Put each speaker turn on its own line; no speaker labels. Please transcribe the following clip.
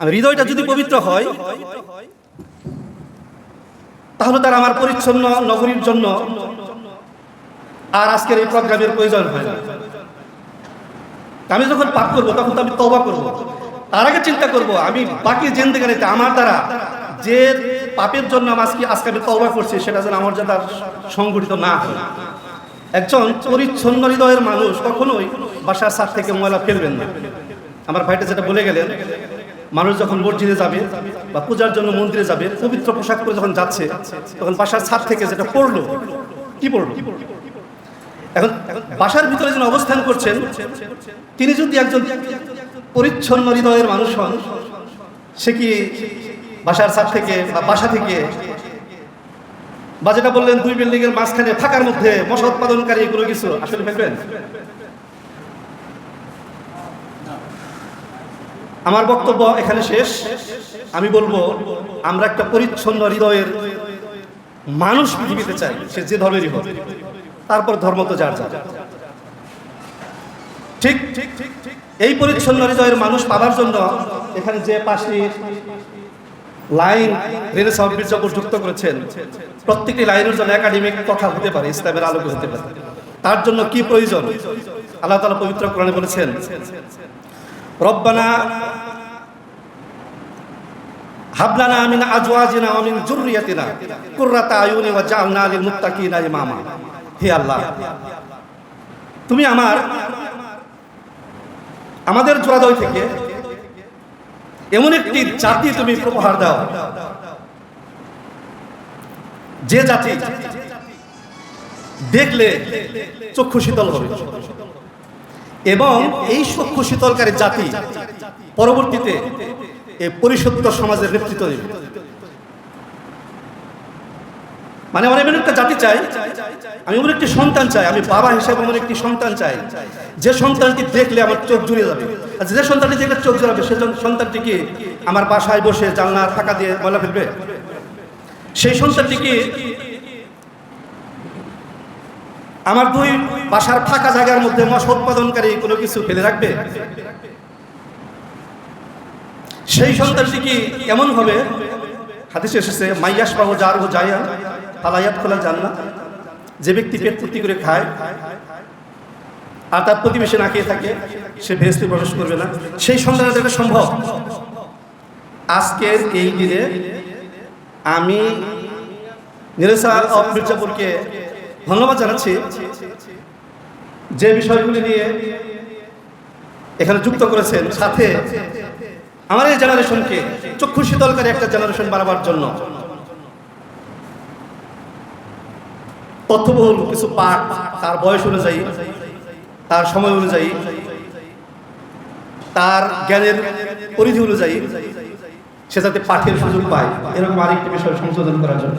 আর হৃদয়টা যদি পবিত্র হয়, তাহলে তার আমার পরিচ্ছন্ন নগরীর জন্য আর আজকের এই প্রোগ্রামের প্রয়োজন হয় না। আমি যখন পাপ করব, তখন তো আমি তবা করব। তার আগে চিন্তা করব, আমি বাকি জেন্দেগানিতে আমার দ্বারা যে পাপের জন্য আজকে আজকে আমি তবা করছি, সেটা যেন আমার আর সংগঠিত না একজন পরিচ্ছন্ন হৃদয়ের মানুষ কখনোই বাসার সার থেকে ময়লা ফেলবেন না। আমার ভাইটা যেটা বলে গেলেন মানুষ যখন মসজিদে যাবে বা পূজার জন্য মন্দিরে যাবে, পবিত্র পোশাক পরে যখন যাচ্ছে, তখন বাসার ছাদ থেকে যেটা পড়ল, কি পড়ল? এখন বাসার ভিতরে যিনি অবস্থান করছেন, তিনি যদি একজন পরিচ্ছন্ন হৃদয়ের মানুষ হন, সে কি বাসার ছাদ থেকে বা বাসা থেকে বা যেটা বললেন দুই বিল্ডিং এর মাঝখানে ফাঁকার মধ্যে মশা উৎপাদনকারী কোনো কিছু আসলে ফেলবেন? আমার বক্তব্য এখানে শেষ। আমি বলব, আমরা একটা পরিচ্ছন্ন হৃদয়ের মানুষ পৃথিবীতে চাই, সে যে ধর্মেরই হোক। তারপর ধর্ম তো যার যার। ঠিক ঠিক ঠিক ঠিক এই পরিচ্ছন্ন হৃদয়ের মানুষ পাবার জন্য এখানে যে পাশে লাইন রেনে সাহেব মির্জাপুর যুক্ত করেছেন, প্রত্যেকটি লাইনের জন্য একাডেমিক কথা হতে পারে, ইসলামের আলোকে হতে পারে। তার জন্য কি প্রয়োজন? আল্লাহ তালা পবিত্র কোরআনে বলেছেন রব্বানা হাবলানা মিন আজওয়াজিনা ওয়া জাআলনা লিল মুত্তাকিনা ইমামা। হে আল্লাহ, তুমি আমার, আমাদের জোড়াদয় থেকে এমন একটি জাতি তুমি প্রপহার দাও। যে জাতি দেখলে চক্ষু শীতল হবে। এবং এই চক্ষু শীতলকারী জাতি পরবর্তীতে এই পরিশুদ্ধ সমাজের নেতৃত্ব দেবে। মানে আমার এমন একটা জাতি চাই, আমি এমন একটি সন্তান চাই, আমি বাবা হিসেবে এমন একটি সন্তান চাই, যে সন্তানটি দেখলে আমার চোখ জুড়ে যাবে। আর যে সন্তানটি দেখলে চোখ জুড়াবে সে সন্তানটিকে আমার বাসায় বসে জানলা ফাঁকা দিয়ে ময়লা ফেলবে? সেই সন্তানটি কি আমার দুই বাসার ফাঁকা জায়গার মধ্যে মশ উৎপাদনকারী কোনো কিছু ফেলে রাখবে? সেই সন্তানটি কি কেমন হবে? হাদিসে এসেছে মাইয়াস বাবু যার ও যাইয়া ফালাইয়াত খোলা না যে ব্যক্তি পেট ফুর্তি করে খায় আর তার প্রতিবেশী না খেয়ে থাকে, সে ভেস্তে প্রবেশ করবে না। সেই সন্তানের এটা সম্ভব? আজকের এই দিনে আমি নিরেসা অফ মির্জাপুরকে ধন্যবাদ জানাচ্ছি যে বিষয়গুলি নিয়ে এখানে যুক্ত করেছেন, সাথে আমার এই জেনারেশনকে চক্ষু শীতলকারী একটা জেনারেশন বাড়াবার জন্য তথ্যবহুল কিছু পাঠ তার বয়স অনুযায়ী, তার সময় অনুযায়ী, তার জ্ঞানের পরিধি অনুযায়ী সে যাতে পাঠের সুযোগ পায়, এরকম আরেকটি বিষয় সংশোধন করার জন্য।